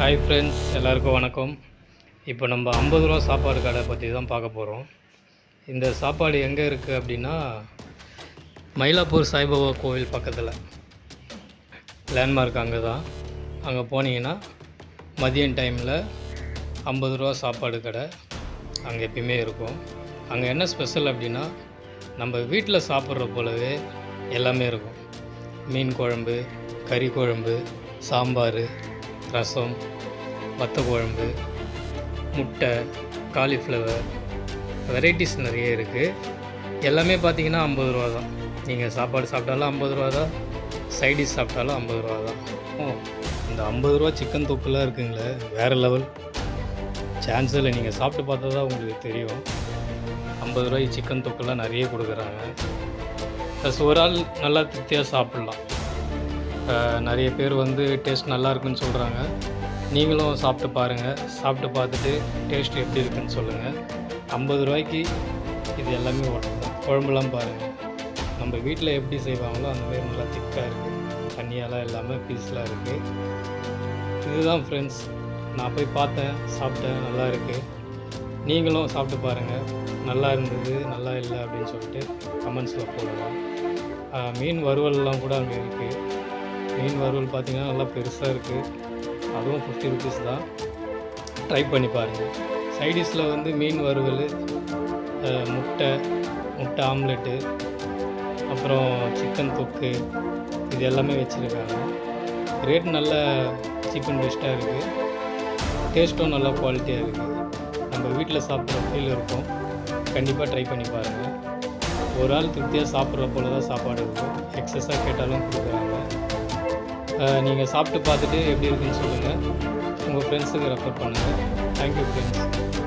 Hi friends எல்லாருக்கும் வணக்கம். இப்போ நம்ம ஐம்பது ரூபா சாப்பாடு கடை பற்றி தான் பார்க்க போகிறோம் இந்த சாப்பாடு எங்கே இருக்குது அப்படின்னா மயிலாப்பூர் சாய்பாபா கோவில் பக்கத்தில். லேண்ட்மார்க் அங்கே தான். அங்கே போனீங்கன்னா மதியம் டைமில் ஐம்பது ரூபா சாப்பாடு கடை அங்கே எப்பயுமே இருக்கும். அங்கே என்ன ஸ்பெஷல் அப்படின்னா நம்ம வீட்டில் சாப்பிட்ற போலவே எல்லாமே இருக்கும். மீன் குழம்பு கறி குழம்பு சாம்பார் ரசம் வத்த குழம்பு முட்டை காலிஃப்ளவர் வெரைட்டிஸ் நிறைய இருக்குது எல்லாமே பார்த்தீங்கன்னா ஐம்பது ரூபா தான். நீங்கள் சாப்பாடு சாப்பிட்டாலும் ஐம்பது ரூபா தான். சைடிஷ் சாப்பிட்டாலும் ஐம்பது ரூபா தான். ஓ இந்த ஐம்பது ரூபா சிக்கன் தொப்புலாம் இருக்குங்களே வேறு லெவல் சான்ஸ் இல்லை நீங்கள் சாப்பிட்டு பார்த்தா தான் உங்களுக்கு தெரியும். ஐம்பது ரூபாய்க்கு சிக்கன் தொக்குலாம் நிறைய கொடுக்குறாங்க. ப்ளஸ் ஒரு ஆள் நல்லா திருப்தியாக சாப்பிட்லாம். நிறைய பேர் வந்து டேஸ்ட் நல்லா இருக்குன்னு சொல்கிறாங்க நீங்களும் சாப்பிட்டு பாருங்கள் சாப்பிட்டு பார்த்துட்டு டேஸ்ட் எப்படி இருக்குன்னு சொல்லுங்கள் ஐம்பது ரூபாய்க்கு இது எல்லாமே உடம்பு தான் குழம்புலாம் பாருங்கள் நம்ம வீட்டில் எப்படி செய்வாங்களோ அந்த மாதிரி நல்லா திக்காக இருக்குது தண்ணியெல்லாம் இல்லாமல் பீஸ்லாம் இருக்குது இதுதான் ஃப்ரெண்ட்ஸ் நான் போய் பார்த்தேன் சாப்பிட்டேன் நல்லா இருக்குது நீங்களும் சாப்பிட்டு பாருங்கள் நல்லா இருந்தது நல்லா இல்லை அப்படின்னு சொல்லிட்டு கமெண்ட்ஸில் போடலாம். மீன் வறுவல்லாம் கூட அங்கே இருக்குது மீன் வறுவல் பார்த்தீங்கன்னா நல்லா பெருசாக இருக்குது அதுவும் ஃபிஃப்டி ருபீஸ் தான். ட்ரை பண்ணி பாருங்கள் சைடிஷில் வந்து மீன் வறுவல் முட்டை முட்டை ஆம்லெட்டு அப்புறம் சிக்கன் தொக்கு இது எல்லாமே வச்சுருக்காங்க. ரேட் நல்ல சீப் அண்ட் பெஸ்ட்டாக இருக்குது டேஸ்ட்டும் நல்லா குவாலிட்டியாக இருக்குது நம்ம வீட்டில் சாப்பிட்ற ஃபீல் இருக்கும். கண்டிப்பாக ட்ரை பண்ணி பாருங்கள் ஒரு ஆள் திருப்தியாக சாப்பிட்ற போல தான் சாப்பாடு இருக்கும். எக்ஸஸாக கேட்டாலும் கொடுக்குறாங்க. நீங்கள் சாப்பிட்டு பார்த்துட்டு எப்படி இருக்குன்னு சொல்லுங்கள் உங்கள் ஃப்ரெண்ட்ஸுக்கு ரெஃபர் பண்ணுங்கள் தேங்க்யூ ஃப்ரெண்ட்ஸ்